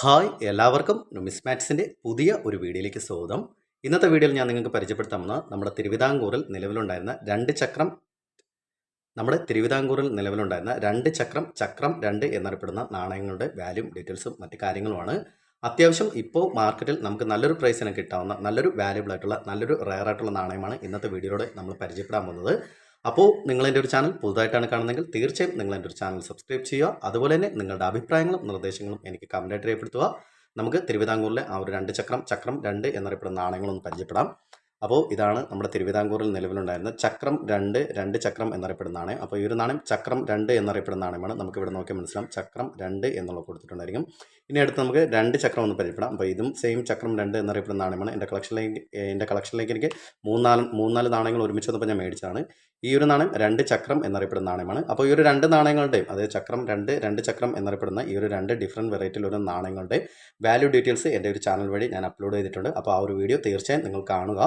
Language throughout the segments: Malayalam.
ഹായ് എല്ലാവർക്കും നുമിസ്മാറ്റ്സിന്റെ പുതിയ ഒരു വീഡിയോയിലേക്ക് സ്വാഗതം. ഇന്നത്തെ വീഡിയോയിൽ ഞാൻ നിങ്ങൾക്ക് പരിചയപ്പെടുത്താമെന്ന് നമ്മുടെ തിരുവിതാംകൂറിൽ നിലവിലുണ്ടായിരുന്ന രണ്ട് ചക്രം നമ്മുടെ തിരുവിതാംകൂറിൽ നിലവിലുണ്ടായിരുന്ന രണ്ട് ചക്രം ചക്രം രണ്ട് എന്നറിയപ്പെടുന്ന നാണയങ്ങളുടെ വാല്യൂ ഡീറ്റെയിൽസും മറ്റു കാര്യങ്ങളുമാണ്. അത്യാവശ്യം ഇപ്പോൾ മാർക്കറ്റിൽ നമുക്ക് നല്ലൊരു പ്രൈസിന് കിട്ടാവുന്ന നല്ലൊരു വാല്യൂബിൾ ആയിട്ടുള്ള നല്ലൊരു റയർ ആയിട്ടുള്ള നാണയമാണ് ഇന്നത്തെ വീഡിയോയിലൂടെ നമ്മൾ പരിചയപ്പെടാൻ പോകുന്നത്. അപ്പോൾ നിങ്ങൾ എന്റെ ഒരു ചാനൽ പുതുതായിട്ടാണ് കാണുന്നതെങ്കിൽ തീർച്ചയായും നിങ്ങൾ എന്റെ ഒരു ചാനൽ സബ്സ്ക്രൈബ് ചെയ്യുക. അതുപോലെ തന്നെ നിങ്ങളുടെ അഭിപ്രായങ്ങളും നിർദ്ദേശങ്ങളും എനിക്ക് കമന്റായിട്ട് രേഖപ്പെടുത്തുക. നമുക്ക് തിരുവിതാംകൂറിലെ ആ ഒരു രണ്ട് ചക്രം ചക്രം രണ്ട് എന്നറിയപ്പെടുന്ന നാണയങ്ങളൊന്ന് പരിചയപ്പെടാം. അപ്പോൾ ഇതാണ് നമ്മുടെ തിരുവിതാംകൂറിൽ നിലവിലുണ്ടായിരുന്ന ചക്രം രണ്ട് രണ്ട് ചക്രം എന്നറിയപ്പെടുന്ന നാണയം. അപ്പോൾ ഈ ഒരു നാണയം ചക്രം രണ്ട് എന്നറിയപ്പെടുന്ന നാണയമാണ്. നമുക്ക് ഇവിടെ നോക്കിയാൽ മനസ്സിലാവും. ചക്രം രണ്ട് എന്നുള്ള കൊടുത്തിട്ടുണ്ടായിരിക്കും. ഇനി അടുത്ത് നമുക്ക് രണ്ട് ചക്രം ഒന്ന് പരിചയപ്പെടാം. അപ്പോൾ ഇതും സെയിം ചക്രം രണ്ട് എന്നറിയപ്പെടുന്ന നാണയമാണ്. എന്റെ കളക്ഷനിലേക്ക് എന്റെ കളക്ഷനിലേക്ക് എനിക്ക് മൂന്നാൽ മൂന്നാൽ നാണയങ്ങൾ ഒരുമിച്ച് വന്നപ്പോൾ ഞാൻ മേടിച്ചതാണ്. ഈ ഒരു നാണയം രണ്ട് ചക്രം എന്നറിയപ്പെടുന്ന നാണയമാണ്. അപ്പോൾ ഈ ഒരു രണ്ട് നാണയങ്ങളുടെയും അതായത് ചക്രം രണ്ട് രണ്ട് ചക്രം എന്നറിയപ്പെടുന്ന ഈ ഒരു രണ്ട് ഡിഫറെന്റ് വെറൈറ്റിയിലുള്ള നാണയങ്ങളുടെ വാല്യൂ ഡീറ്റെയിൽസ് എന്റെ ഒരു ചാനൽ വഴി ഞാൻ അപ്ലോഡ് ചെയ്തിട്ടുണ്ട്. അപ്പോൾ ആ ഒരു വീഡിയോ തീർച്ചയായും നിങ്ങൾ കാണുക.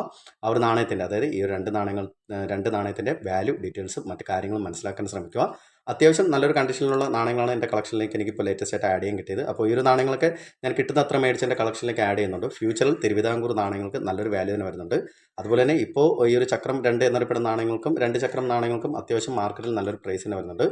ഒരു നാണയത്തിന്റെ അതായത് ഈ രണ്ട് നാണയങ്ങൾ രണ്ട് നാണയത്തിന്റെ വാല്യൂ ഡീറ്റെയിൽസും മറ്റു കാര്യങ്ങളും മനസ്സിലാക്കാൻ ശ്രമിക്കുക. അത്യാവശ്യം നല്ലൊരു കണ്ടീഷനിലുള്ള നാണയങ്ങളാണ് എന്റെ കളക്ഷനിലേക്ക് എനിക്ക് ഇപ്പോൾ ലേറ്റസ്റ്റ് ആയിട്ട് ആഡ് ചെയ്യാൻ കിട്ടിയത്. അപ്പോൾ ഈ ഒരു നാണയങ്ങളൊക്കെ ഞാൻ കിട്ടുന്ന അത്ര മേടിച്ച് എന്റെ കളക്ഷനിലേക്ക് ആഡ് ചെയ്യുന്നുണ്ട്. ഫ്യൂച്ചറിൽ തിരുവിതാംകൂർ നാണയങ്ങൾക്ക് നല്ലൊരു വാല്യൂ തന്നെ വരുന്നുണ്ട്. അതുപോലെ തന്നെ ഇപ്പോൾ ഈ ഒരു ചക്രം രണ്ട് എന്നറിയപ്പെടുന്ന നാണയങ്ങൾക്കും രണ്ട് ചക്രം നാണയങ്ങൾക്കും അത്യാവശ്യം മാർക്കറ്റിൽ നല്ലൊരു പ്രൈസ് തന്നെ വരുന്നുണ്ട്.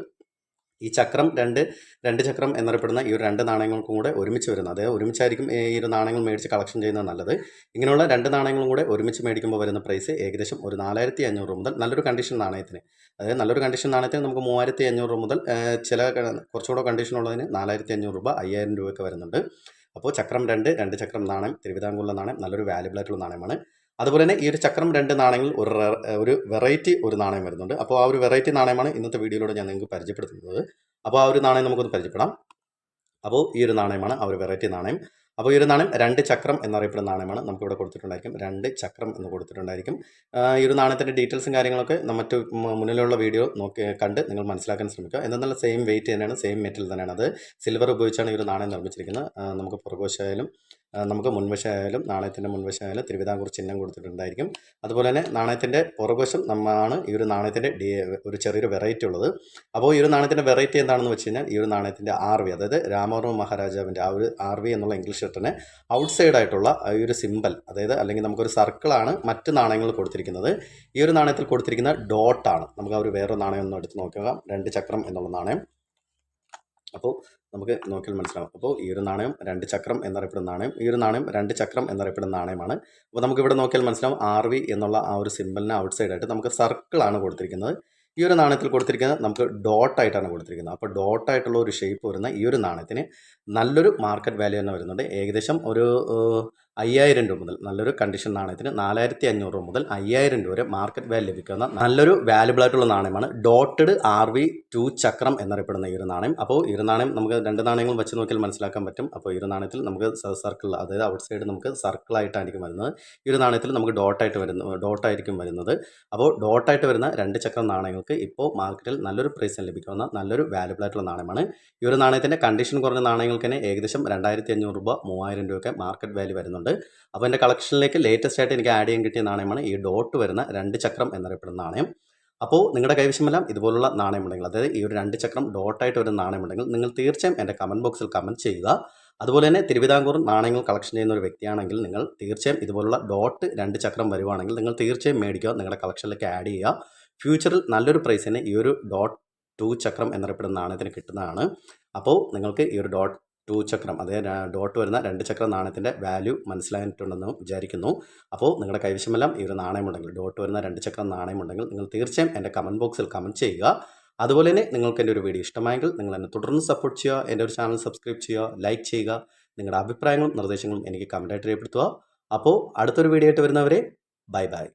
ഈ ചക്രം രണ്ട് രണ്ട് ചക്രം എന്നറിയപ്പെടുന്ന ഈ ഒരു രണ്ട് നാണയങ്ങൾക്കും കൂടെ ഒരുമിച്ച് വരുന്നത് അതായത് ഒരുമിച്ചായിരിക്കും ഈ ഒരു നാണയങ്ങൾ മേടിച്ച് കളക്ഷൻ ചെയ്യുന്നത് നല്ലത്. ഇങ്ങനെയുള്ള രണ്ട് നാണയങ്ങളും കൂടെ ഒരുമിച്ച് മേടിക്കുമ്പോൾ വരുന്ന പ്രൈസ് ഏകദേശം ഒരു നാലായിരത്തി അഞ്ഞൂറ് മുതൽ നല്ലൊരു കണ്ടീഷൻ നാണയത്തിന്. അതായത് നല്ലൊരു കണ്ടീഷൻ നാണയത്തിന് നമുക്ക് മൂവായിരത്തി അഞ്ഞൂറ് മുതൽ ചില കുറച്ചുകൂടെ കണ്ടീഷൻ ഉള്ളതിന് നാലായിരത്തി അഞ്ഞൂറ് രൂപ അയ്യായിരം രൂപയൊക്കെ വരുന്നുണ്ട്. അപ്പോൾ ചക്രം രണ്ട് രണ്ട് ചക്രം നാണയം തിരുവിതാംകൂറിലെ നാണയം നല്ലൊരു വാല്യുബിൾ ആയിട്ടുള്ള നാണയമാണ്. അതുപോലെ തന്നെ ഈ ഒരു ചക്രം രണ്ട് നാണയങ്ങളിൽ ഒരു ഒരു വെറൈറ്റി ഒരു നാണയം വരുന്നുണ്ട്. അപ്പോൾ ആ ഒരു വെറൈറ്റി നാണയമാണ് ഇന്നത്തെ വീഡിയോയിലൂടെ ഞാൻ നിങ്ങൾക്ക് പരിചയപ്പെടുത്തുന്നത്. അപ്പോൾ ആ ഒരു നാണയം നമുക്കൊന്ന് പരിചയപ്പെടാം. അപ്പോൾ ഈ ഒരു നാണയമാണ് ആ ഒരു വെറൈറ്റി നാണയം. അപ്പോൾ ഈ ഒരു നാണയം രണ്ട് ചക്രം എന്നറിയപ്പെടുന്ന നാണയമാണ് നമുക്കിവിടെ കൊടുത്തിട്ടുണ്ടായിരിക്കും. രണ്ട് ചക്രം എന്ന് കൊടുത്തിട്ടുണ്ടായിരിക്കും. ഈ ഒരു നാണയത്തിന്റെ ഡീറ്റെയിൽസും കാര്യങ്ങളൊക്കെ മറ്റ് മുന്നിലുള്ള വീഡിയോ നോക്കി കണ്ട് നിങ്ങൾ മനസ്സിലാക്കാൻ ശ്രമിക്കുക. എന്തെന്നാൽ സെയിം വെയിറ്റ് തന്നെയാണ് സെയിം മെറ്റൽ തന്നെയാണ് അത്. സിൽവർ ഉപയോഗിച്ചാണ് ഈ ഒരു നാണയം നിർമ്മിച്ചിരിക്കുന്നത്. നമുക്ക് പുറകുവശമായാലും നമുക്ക് മുൻവശമായാലും നാണയത്തിന്റെ മുൻവശമായാലും തിരുവിതാംകൂർ ചിഹ്നം കൊടുത്തിട്ടുണ്ടായിരിക്കും. അതുപോലെ തന്നെ നാണയത്തിന്റെ പുറകുവശം നമ്മാണ് ഈ ഒരു നാണയത്തിന്റെ ഒരു ചെറിയൊരു വെറൈറ്റി ഉള്ളത്. അപ്പോൾ ഈ ഒരു നാണയത്തിന്റെ വെറൈറ്റി എന്താണെന്ന് വെച്ച് കഴിഞ്ഞാൽ ഈ ഒരു നാണയത്തിന്റെ ആർ വി അതായത് രാമവർമ്മ മഹാരാജാവിന്റെ ആ ഒരു ആർ വി എന്നുള്ള ഇംഗ്ലീഷ് ലെറ്ററിന് ഔട്ട് സൈഡായിട്ടുള്ള ഈ ഒരു സിമ്പൽ അതായത് അല്ലെങ്കിൽ നമുക്കൊരു സർക്കിളാണ് മറ്റ് നാണയങ്ങൾ കൊടുത്തിരിക്കുന്നത്. ഈ ഒരു നാണയത്തിൽ കൊടുത്തിരിക്കുന്ന ഡോട്ടാണ് നമുക്ക് ആ ഒരു വേറൊരു നാണയം ഒന്ന് എടുത്ത് നോക്കുക രണ്ട് ചക്രം എന്നുള്ള നാണയം. അപ്പോൾ നമുക്ക് നോക്കിയാൽ മനസ്സിലാവും. അപ്പോൾ ഈ ഒരു നാണയം രണ്ട് ചക്രം എന്നറിയപ്പെടുന്ന നാണയം ഈ ഒരു നാണയം രണ്ട് ചക്രം എന്നറിയപ്പെടുന്ന നാണയമാണ്. അപ്പോൾ നമുക്ക് ഇവിടെ നോക്കിയാൽ മനസ്സിലാവും ആർ വി എന്നുള്ള ആ ഒരു സിമ്പിളിന് ഔട്ട് സൈഡായിട്ട് നമുക്ക് സർക്കിളാണ് കൊടുത്തിരിക്കുന്നത്. ഈ ഒരു നാണയത്തിൽ കൊടുത്തിരിക്കുന്നത് നമുക്ക് ഡോട്ടായിട്ടാണ് കൊടുത്തിരിക്കുന്നത്. അപ്പോൾ ഡോട്ടായിട്ടുള്ള ഒരു ഷേപ്പ് വരുന്ന ഈ ഒരു നാണയത്തിന് നല്ലൊരു മാർക്കറ്റ് വാല്യൂ തന്നെ വരുന്നുണ്ട്. ഏകദേശം ഒരു അയ്യായിരം രൂപ മുതൽ നല്ലൊരു കണ്ടീഷൻ നാണയത്തിന് നാലായിരത്തി അഞ്ഞൂറ് രൂപ മുതൽ അയ്യായിരം രൂപ വരെ മാർക്കറ്റ് വാല്യൂ ലഭിക്കുന്ന നല്ലൊരു വാല്യുബിൾ ആയിട്ടുള്ള നാണയമാണ് ഡോട്ടഡ് ആർ വി ടു ചക്രം എന്നറിയപ്പെടുന്ന ഈ ഒരു നാണയം. അപ്പോൾ ഈ നാണയം നമുക്ക് രണ്ട് നാണയങ്ങൾ വെച്ച് നോക്കിയാൽ മനസ്സിലാക്കാൻ പറ്റും. അപ്പോൾ ഈ നാണയത്തിൽ നമുക്ക് സർക്കിൾ അതായത് ഔട്ട് സൈഡ് നമുക്ക് സർക്കിളായിട്ടായിരിക്കും വരുന്നത്. ഈ ഒരു നാണയത്തിൽ നമുക്ക് ഡോട്ടായിട്ട് വരുന്ന ഡോട്ടായിരിക്കും വരുന്നത്. അപ്പോൾ ഡോട്ടായിട്ട് വരുന്ന രണ്ട് ചക്രം നാണയങ്ങൾക്ക് ഇപ്പോൾ മാർക്കറ്റിൽ നല്ലൊരു പ്രൈസ് ലഭിക്കുന്ന നല്ലൊരു വാല്യുബിൾ ആയിട്ടുള്ള നാണയമാണ്. ഈ ഒരു നാണയത്തിന്റെ കണ്ടീഷൻ കുറഞ്ഞ നാണയങ്ങൾക്ക് തന്നെ ഏകദേശം രണ്ടായിരത്തി അഞ്ഞൂറ് രൂപ മൂവായിരം രൂപയൊക്കെ മാർക്കറ്റ് വാല്യൂ വരുന്നുണ്ട്. അപ്പോൾ എന്റെ കളക്ഷനിലേക്ക് ലേറ്റസ്റ്റ് ആയിട്ട് എനിക്ക് ആഡ് ചെയ്യാൻ കിട്ടിയ നാണയമാണ് ഈ ഡോട്ട് വരുന്ന രണ്ട് ചക്രം എന്നറിയപ്പെടുന്ന നാണയം. അപ്പോൾ നിങ്ങളുടെ കൈവശമെല്ലാം ഇതുപോലുള്ള നാണയമുണ്ടെങ്കിൽ അതായത് ഈ ഒരു രണ്ട് ചക്രം ഡോട്ടായിട്ട് വരുന്ന നാണയമുണ്ടെങ്കിൽ നിങ്ങൾ തീർച്ചയായും എന്റെ കമന്റ് ബോക്സിൽ കമന്റ് ചെയ്യുക. അതുപോലെ തന്നെ തിരുവിതാംകൂർ നാണയങ്ങൾ കളക്ഷൻ ചെയ്യുന്ന ഒരു വ്യക്തിയാണെങ്കിൽ നിങ്ങൾ തീർച്ചയായും ഇതുപോലുള്ള ഡോട്ട് രണ്ട് ചക്രം വരുവാണെങ്കിൽ നിങ്ങൾ തീർച്ചയായും മേടിക്കുക നിങ്ങളുടെ കളക്ഷനിലേക്ക് ആഡ് ചെയ്യുക. ഫ്യൂച്ചറിൽ നല്ലൊരു പ്രൈസിന് ഈ ഒരു ഡോട്ട് ടു ചക്രം എന്നറിയപ്പെടുന്ന നാണയത്തിന് കിട്ടുന്നതാണ്. അപ്പോൾ നിങ്ങൾക്ക് ഈ ഒരു ഡോട്ട് ടു ചക്രം അതായത് ഡോട്ട് വരുന്ന രണ്ട് ചക്ര നാണയത്തിന്റെ വാല്യൂ മനസ്സിലായിട്ടുണ്ടെന്ന് വിചാരിക്കുന്നു. അപ്പോൾ നിങ്ങളുടെ കൈവശമെല്ലാം ഈ ഒരു നാണയമുണ്ടെങ്കിൽ ഡോട്ട് വരുന്ന രണ്ട് ചക്ര നാണയമുണ്ടെങ്കിൽ നിങ്ങൾ തീർച്ചയായും എന്റെ കമന്റ് ബോക്സിൽ കമന്റ് ചെയ്യുക. അതുപോലെ തന്നെ നിങ്ങൾക്ക് എന്റെ ഒരു വീഡിയോ ഇഷ്ടമായെങ്കിൽ നിങ്ങൾ എന്നെ തുടർന്ന് സപ്പോർട്ട് ചെയ്യുക എന്റെ ഒരു ചാനൽ സബ്സ്ക്രൈബ് ചെയ്യുക ലൈക്ക് ചെയ്യുക നിങ്ങളുടെ അഭിപ്രായങ്ങളും നിർദ്ദേശങ്ങളും എനിക്ക് കമന്റായിട്ട് രേഖപ്പെടുത്തുക. അപ്പോൾ അടുത്തൊരു വീഡിയോ ആയിട്ട് വരുന്നവരെ ബൈ ബൈ